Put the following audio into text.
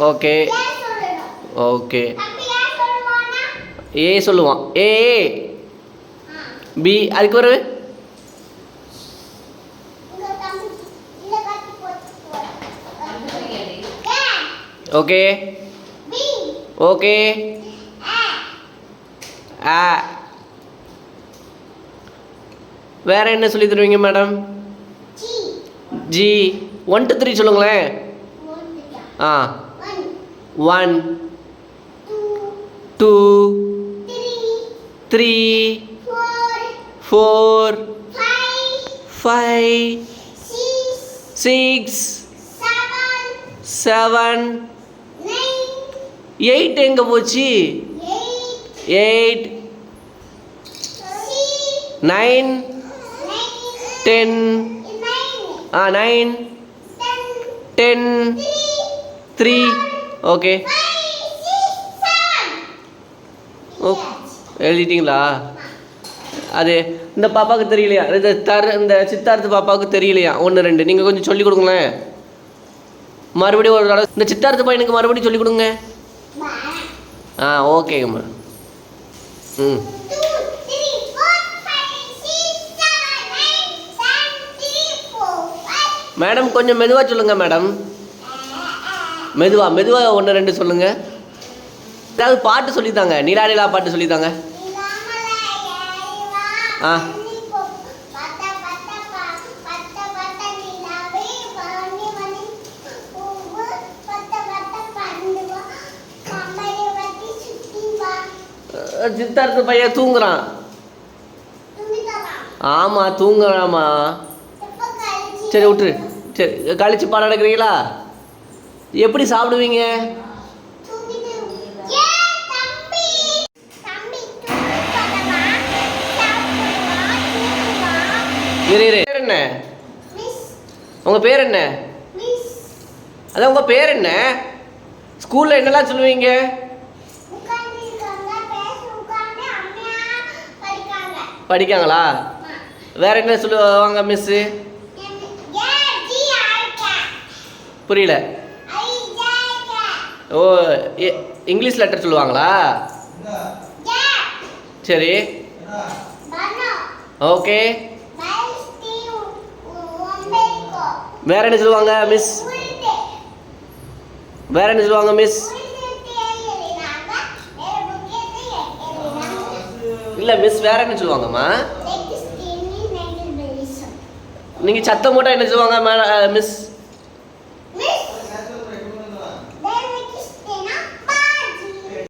Okay. Okay. ஏ சொல்லுவான். ஏ B அதுக்கு ஏன் ஓகே. ஓகே. ஆ வேற என்ன சொல்லி தருவீங்க madam? Ji. One two three சொல்லுங்களேன். ஆ. One two three four five six seven eight எங்கே போச்சு? எயிட் நைன் டென் ஆ nine ten three okay oh oh, எழுதிட்டீங்களா? அது இந்த பாப்பாவுக்கு தெரியலையா? இந்த தர் இந்த சித்தார்த்து பாப்பாவுக்கு தெரியலையா? ஒன்று ரெண்டு. நீங்கள் கொஞ்சம் சொல்லிக் கொடுங்களேன். மறுபடியும் ஒரு தடவை இந்த சித்தார்த்து பையனுக்கு மறுபடியும் சொல்லிக் கொடுங்க. ஆ ஓகேங்கம்மா ம். மேடம் கொஞ்சம் மெதுவாக சொல்லுங்கள் மேடம். மெதுவா மெதுவாக ஒன்று ரெண்டு சொல்லுங்கள் ஏதாவது பாட்டு சொல்லித்தாங்க. நீலா நிலா பாட்டு சொல்லித்தாங்க. ஆ. சித்தார்த்த பையன் தூங்குறான். ஆமாம் தூங்குறாமா சரி விட்டுரு. சரி கழிச்சு பாடம் எடுக்கிறீங்களா எப்படி சாப்பிடுவீங்க? இரு இரு. பேர் என்ன? உங்கள் பேர் என்ன? அதான் உங்கள் பேர் என்ன? ஸ்கூலில் என்னெல்லாம் சொல்லுவீங்க? படிக்காங்களா? வேற என்ன சொல்லுவாங்க மிஸ்ஸு புரியல. ஓ இ- இங்கிலீஷ் லெட்டர் சொல்லுவாங்களா? சரி. ஓகே வேற என்ன சொல்லுவாங்க மிஸ் வேற என்ன சொல்லுவாங்க மிஸ் இல்லை மிஸ் வேற என்ன சொல்லுவாங்கம்மா? நீங்கள் சத்தம் போட்டால் என்ன சொல்லுவாங்க மிஸ்